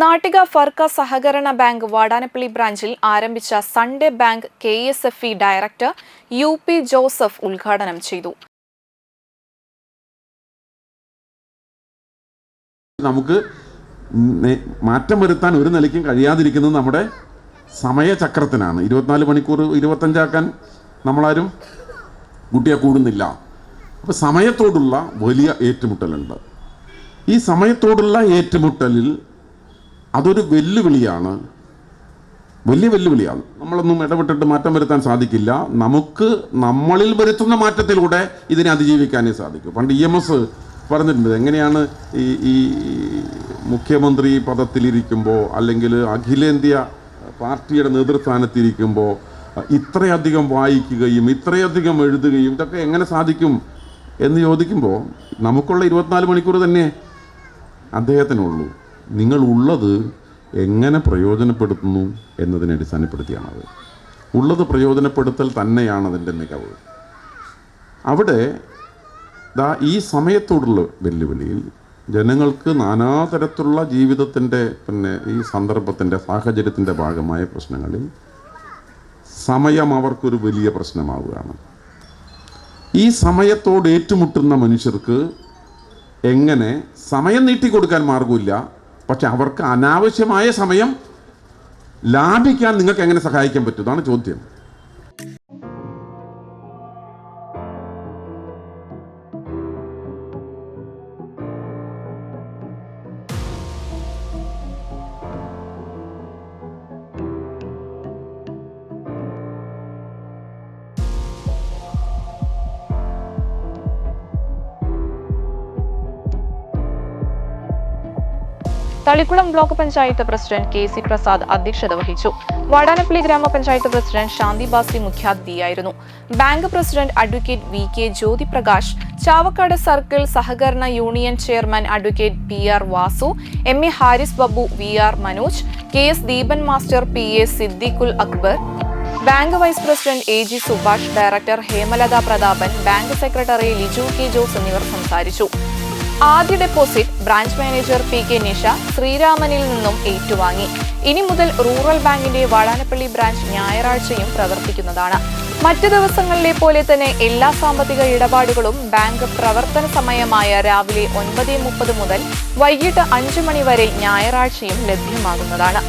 നാട്ടിക ഫർക്ക സഹകരണ ബാങ്ക് വാടാനപ്പള്ളി ബ്രാഞ്ചിൽ ആരംഭിച്ച Sunday bank K S F E director U P Joseph ഉദ്ഘാടനം ചെയ്തു. നമുക്ക് മാറ്റം വരുത്താൻ ഒരു നിലയ്ക്കും കഴിയാതിരിക്കുന്നത് നമ്മുടെ സമയചക്രത്തിനാണ്. ഇരുപത്തിനാല് മണിക്കൂർ ഇരുപത്തഞ്ചാക്കാൻ നമ്മളാരും കുട്ടിയെ കൂടുന്നില്ല. അപ്പോൾ സമയത്തോടുള്ള വലിയ ഏറ്റുമുട്ടലുണ്ട്. ഈ സമയത്തോടുള്ള ഏറ്റുമുട്ടലിൽ അതൊരു വെല്ലുവിളിയാണ്. വലിയ വെല്ലുവിളിയാണ്. നമ്മളൊന്നും ഇടപെട്ടിട്ട് മാറ്റം വരുത്താൻ സാധിക്കില്ല. നമുക്ക് നമ്മളിൽ വരുത്തുന്ന മാറ്റത്തിലൂടെ ഇതിനെ അതിജീവിക്കാനേ സാധിക്കും. പണ്ട് ഇ എം എസ് പറഞ്ഞിട്ടുണ്ട്. എങ്ങനെയാണ് ഈ ഈ മുഖ്യമന്ത്രി പദത്തിലിരിക്കുമ്പോൾ അല്ലെങ്കിൽ അഖിലേന്ത്യാ പാർട്ടിയുടെ നേതൃസ്ഥാനത്തിരിക്കുമ്പോൾ ഇത്രയധികം വായിക്കുകയും ഇത്രയധികം എഴുതുകയും ഇതൊക്കെ എങ്ങനെ സാധിക്കും എന്ന് ചോദിക്കുമ്പോൾ നമുക്കുള്ള ഇരുപത്തിനാല് മണിക്കൂർ തന്നെ അദ്ദേഹത്തിനുള്ളൂ. നിങ്ങൾ ഉള്ളത് എങ്ങനെ പ്രയോജനപ്പെടുത്തുന്നു എന്നതിനെ അടിസ്ഥാനപ്പെടുത്തിയാണത്. ഉള്ളത് പ്രയോജനപ്പെടുത്തൽ തന്നെയാണ് അതിന്റെ മികവ്. അവിടെ ദാ ഈ സമയത്തോടുള്ള വെല്ലുവിളിയിൽ ജനങ്ങൾക്ക് നാനാതരത്തിലുള്ള ജീവിതത്തിന്റെ പിന്നെ ഈ സന്ദർഭത്തിന്റെ സാഹചര്യത്തിന്റെ ഭാഗമായ പ്രശ്നങ്ങളിൽ സമയം അവർക്കൊരു വലിയ പ്രശ്നമാവുകയാണ്. ഈ സമയത്തോട് ഏറ്റുമുട്ടുന്ന മനുഷ്യർക്ക് എങ്ങനെ സമയം നീട്ടിക്കൊടുക്കാൻ മാർഗമില്ല പക്ഷെ അവർക്ക് അനാവശ്യമായ സമയം ലാഭിക്കാൻ നിങ്ങൾക്ക് എങ്ങനെ സഹായിക്കാൻ പറ്റും? അതാണ് ചോദ്യം. Thalikkulam block panchayat president K C Prasad അധ്യക്ഷത വഹിച്ചു. വാടാനപ്പള്ളി ഗ്രാമപഞ്ചായത്ത് president Shanthi Basi മുഖ്യാതിഥിയായിരുന്നു bank president advocate V K Jyothiprakash Chavakkad circle സഹകരണ union chairman advocate P R Vasu M A Haris Babu V R Manoj K S Deepan master P A Siddiqul Akbar bank vice president A G Subhash director Hemalatha Prathapan bank secretary Liju K Jose എന്നിവർ സംസാരിച്ചു. ആദ്യ deposit branch manager P K Nisha ശ്രീരാമനിൽ നിന്നും ഏറ്റുവാങ്ങി. ഇനി മുതൽ rural ബാങ്കിന്റെ Vadanappally branch ഞായറാഴ്ചയും പ്രവർത്തിക്കുന്നതാണ്. മറ്റു ദിവസങ്ങളിലെ പോലെ തന്നെ എല്ലാ സാമ്പത്തിക ഇടപാടുകളും ബാങ്ക് പ്രവർത്തന സമയമായ രാവിലെ ഒൻപത് മുപ്പത് മുതൽ വൈകിട്ട് അഞ്ചു മണി വരെ ഞായറാഴ്ചയും ലഭ്യമാകുന്നതാണ്.